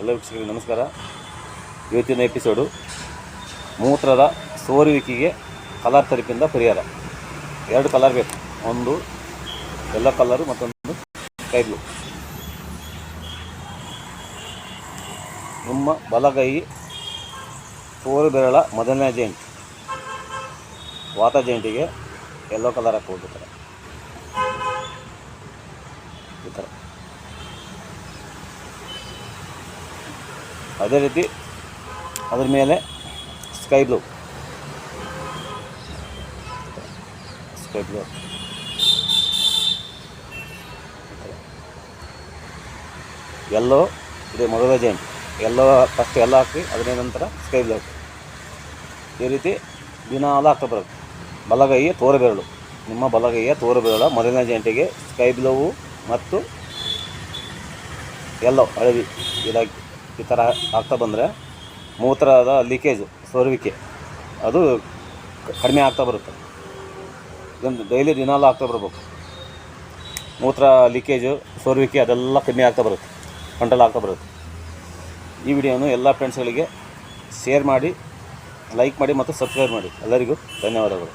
ಎಲ್ಲ ವೀಕ್ಷಕರಿಗೆ ನಮಸ್ಕಾರ. ಇವತ್ತಿನ ಎಪಿಸೋಡು ಮೂತ್ರದ ಸೋರುವಿಕೆಗೆ ಕಲರ್ ತರಿಪಿಂದ ಪರಿಹಾರ. ಎರಡು ಕಲರ್ ಬೇಕು. ಒಂದು ಎಲ್ಲ ಕಲರು ಮತ್ತೊಂದು ಸ್ಕೈ ಬ್ಲೂ ನಿಮ್ಮ ಬಲಗೈ ಸೋರು ಬೆರಳ ಮೊದಲನೇ ಜಯಂತಿ. ವಾತ ಜಯಂತಿಗೆ ಎಲ್ಲೋ ಕಲರ್ ಹಾಕ್ಬೋದು ಈ ಥರ ಈ ಥರ ಅದೇ ರೀತಿ ಅದ್ರ ಮೇಲೆ ಸ್ಕೈ ಬ್ಲೂ. Sky blue. ಎಲ್ಲೋ ಇದೆ ಮೊದಲ ಜೈನ್. ಎಲ್ಲೋ ಫಸ್ಟ್ ಎಲ್ಲ ಹಾಕಿ ಅದರ ನಂತರ ಸ್ಕೈ ಬ್ಲೂ ಈ ರೀತಿ ದಿನಾಲ ಹಾಕ್ತಾ ಬರೋದು ಬಲಗೈಯ ತೋರ ಬೆರಳು ನಿಮ್ಮ ಬಲಗೈಯ ತೋರ ಬೆರಳ ಮೊದಲನೇ ಜಂಟಿಗೆ ಸ್ಕೈ ಬ್ಲೂ ಮತ್ತು ಎಲ್ಲೋ ಹಳದಿ ಇದಾಗಿ. ಈ ಥರ ಆಗ್ತಾ ಬಂದರೆ ಮೂತ್ರದ ಲೀಕೇಜು, ಸೋರುವಿಕೆ, ಅದು ಕಡಿಮೆ ಆಗ್ತಾ ಬರುತ್ತೆ. ಇದನ್ನು ಡೈಲಿ ದಿನಾಲು ಆಗ್ತಾ ಬರಬೇಕು. ಮೂತ್ರ ಲೀಕೇಜು, ಸೋರುವಿಕೆ ಅದೆಲ್ಲ ಕಡಿಮೆ ಆಗ್ತಾ ಬರುತ್ತೆ. ಕಂಟ್ರೋಲ್ ಆಗ್ತಾ ಬರುತ್ತೆ. ಈ ವಿಡಿಯೋನು ಎಲ್ಲ ಫ್ರೆಂಡ್ಸ್ಗಳಿಗೆ ಶೇರ್ ಮಾಡಿ ಲೈಕ್ ಮಾಡಿ ಮತ್ತು ಸಬ್ಸ್ಕ್ರೈಬ್ ಮಾಡಿ. ಎಲ್ಲರಿಗೂ ಧನ್ಯವಾದಗಳು.